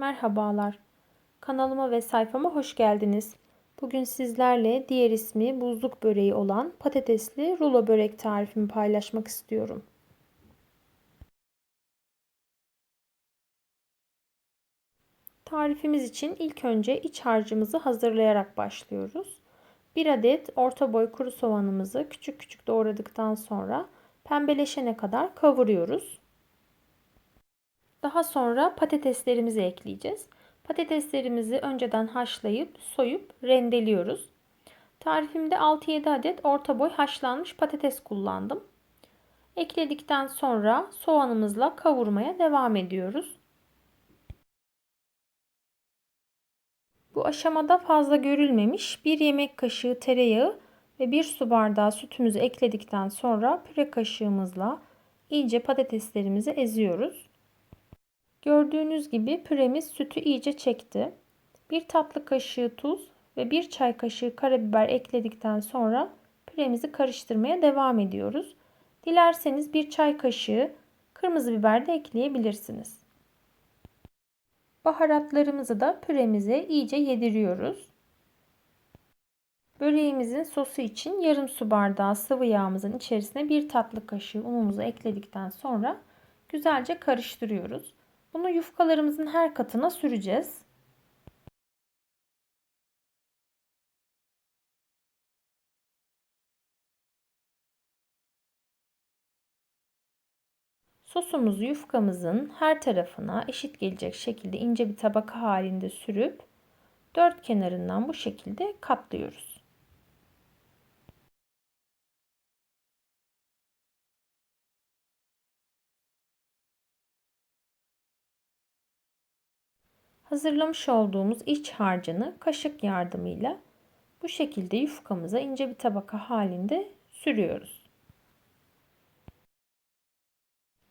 Merhabalar. Kanalıma ve sayfama hoş geldiniz. Bugün sizlerle diğer ismi buzluk böreği olan patatesli rulo börek tarifimi paylaşmak istiyorum. Tarifimiz için ilk önce iç harcımızı hazırlayarak başlıyoruz. 1 adet orta boy kuru soğanımızı küçük küçük doğradıktan sonra pembeleşene kadar kavuruyoruz. Daha sonra patateslerimizi ekleyeceğiz. Patateslerimizi önceden haşlayıp soyup rendeliyoruz. Tarifimde 6-7 adet orta boy haşlanmış patates kullandım. Ekledikten sonra soğanımızla kavurmaya devam ediyoruz. Bu aşamada fazla görülmemiş 1 yemek kaşığı tereyağı ve 1 su bardağı sütümüzü ekledikten sonra püre kaşığımızla iyice patateslerimizi eziyoruz. Gördüğünüz gibi püremiz sütü iyice çekti. Bir tatlı kaşığı tuz ve bir çay kaşığı karabiber ekledikten sonra püremizi karıştırmaya devam ediyoruz. Dilerseniz bir çay kaşığı kırmızı biber de ekleyebilirsiniz. Baharatlarımızı da püremize iyice yediriyoruz. Böreğimizin sosu için yarım su bardağı sıvı yağımızın içerisine bir tatlı kaşığı unumuzu ekledikten sonra güzelce karıştırıyoruz. Bunu yufkalarımızın her katına süreceğiz. Sosumuzu yufkamızın her tarafına eşit gelecek şekilde ince bir tabaka halinde sürüp dört kenarından bu şekilde katlıyoruz. Hazırlamış olduğumuz iç harcını kaşık yardımıyla bu şekilde yufkamıza ince bir tabaka halinde sürüyoruz.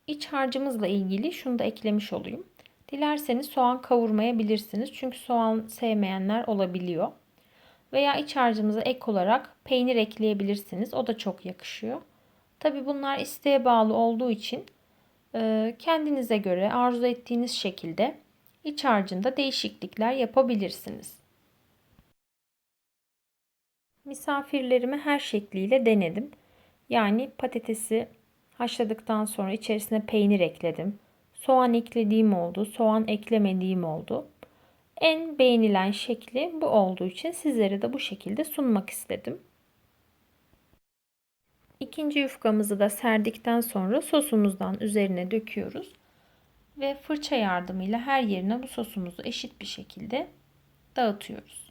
İç harcımızla ilgili şunu da eklemiş olayım. Dilerseniz soğan kavurmayabilirsiniz. Çünkü soğan sevmeyenler olabiliyor. Veya iç harcımıza ek olarak peynir ekleyebilirsiniz. O da çok yakışıyor. Tabi bunlar isteğe bağlı olduğu için kendinize göre arzu ettiğiniz şekilde iç harcında değişiklikler yapabilirsiniz. Misafirlerime her şekliyle denedim. Yani patatesi haşladıktan sonra içerisine peynir ekledim. Soğan eklediğim oldu, soğan eklemediğim oldu. En beğenilen şekli bu olduğu için sizlere de bu şekilde sunmak istedim. İkinci yufkamızı da serdikten sonra sosumuzdan üzerine döküyoruz ve fırça yardımıyla her yerine bu sosumuzu eşit bir şekilde dağıtıyoruz.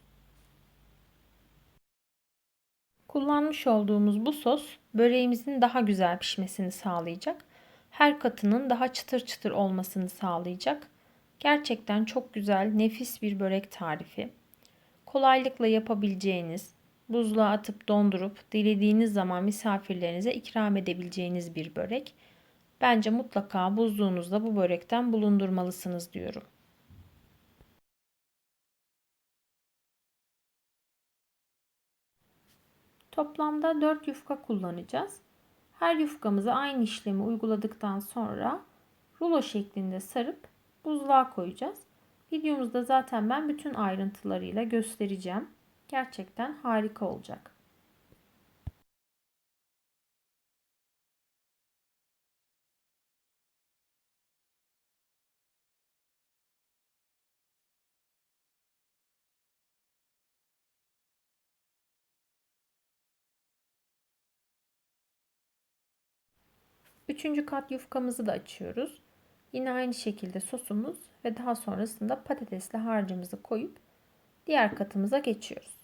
Kullanmış olduğumuz bu sos böreğimizin daha güzel pişmesini sağlayacak. Her katının daha çıtır çıtır olmasını sağlayacak. Gerçekten çok güzel, nefis bir börek tarifi. Kolaylıkla yapabileceğiniz, buzluğa atıp dondurup dilediğiniz zaman misafirlerinize ikram edebileceğiniz bir börek. Bence mutlaka buzluğunuzda bu börekten bulundurmalısınız diyorum. Toplamda 4 yufka kullanacağız. Her yufkamıza aynı işlemi uyguladıktan sonra rulo şeklinde sarıp buzluğa koyacağız. Videomuzda zaten ben bütün ayrıntılarıyla göstereceğim. Gerçekten harika olacak. Üçüncü kat yufkamızı da açıyoruz. Yine aynı şekilde sosumuz ve daha sonrasında patatesli harcımızı koyup diğer katımıza geçiyoruz.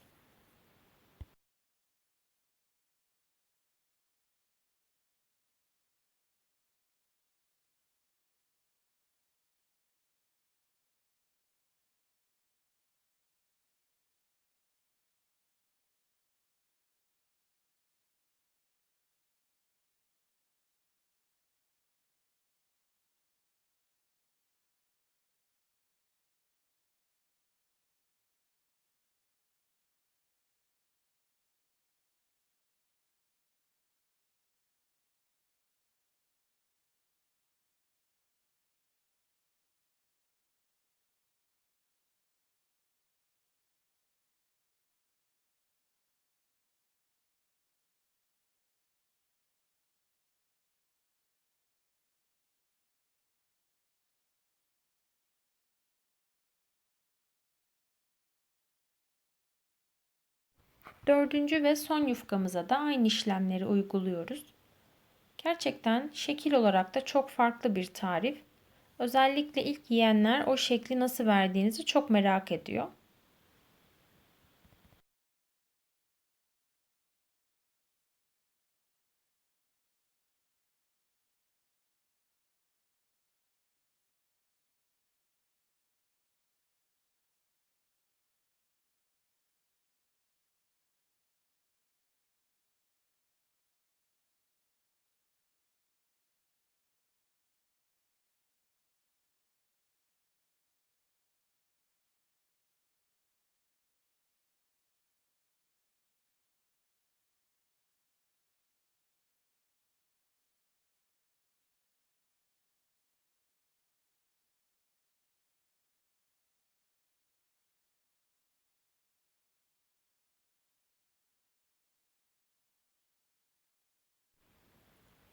Dördüncü ve son yufkamıza da aynı işlemleri uyguluyoruz. Gerçekten şekil olarak da çok farklı bir tarif. Özellikle ilk yiyenler o şekli nasıl verdiğinizi çok merak ediyor.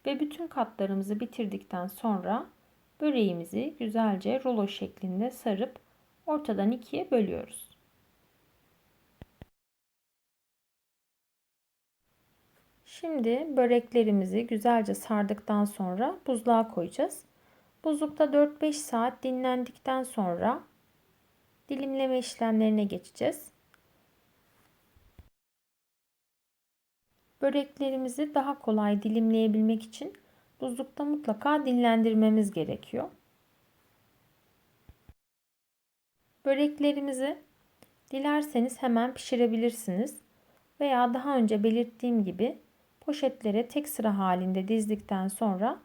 Ve bütün katlarımızı bitirdikten sonra böreğimizi güzelce rulo şeklinde sarıp ortadan ikiye bölüyoruz. Şimdi böreklerimizi güzelce sardıktan sonra buzluğa koyacağız. Buzlukta 4-5 saat dinlendikten sonra dilimleme işlemlerine geçeceğiz. Böreklerimizi daha kolay dilimleyebilmek için buzlukta mutlaka dinlendirmemiz gerekiyor. Böreklerimizi dilerseniz hemen pişirebilirsiniz veya daha önce belirttiğim gibi poşetlere tek sıra halinde dizdikten sonra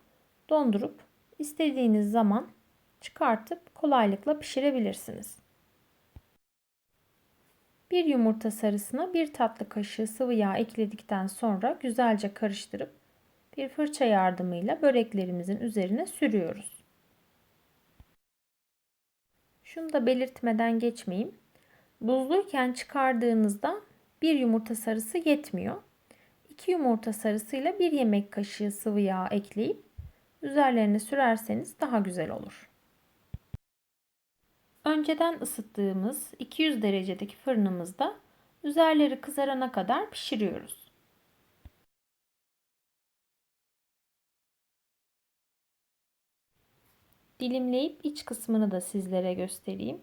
dondurup istediğiniz zaman çıkartıp kolaylıkla pişirebilirsiniz. Bir yumurta sarısına bir tatlı kaşığı sıvı yağ ekledikten sonra güzelce karıştırıp bir fırça yardımıyla böreklerimizin üzerine sürüyoruz. Şunu da belirtmeden geçmeyeyim. Buzluyken çıkardığınızda bir yumurta sarısı yetmiyor. 2 yumurta sarısıyla bir yemek kaşığı sıvı yağ ekleyip üzerlerine sürerseniz daha güzel olur. Önceden ısıttığımız 200 derecedeki fırınımızda üzerleri kızarana kadar pişiriyoruz. Dilimleyip iç kısmını da sizlere göstereyim.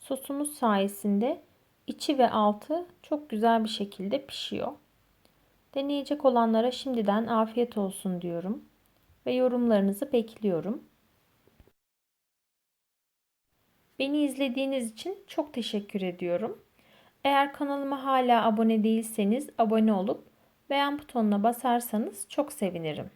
Sosumuz sayesinde içi ve altı çok güzel bir şekilde pişiyor. Deneyecek olanlara şimdiden afiyet olsun diyorum ve yorumlarınızı bekliyorum. Beni izlediğiniz için çok teşekkür ediyorum. Eğer kanalıma hala abone değilseniz abone olup beğen butonuna basarsanız çok sevinirim.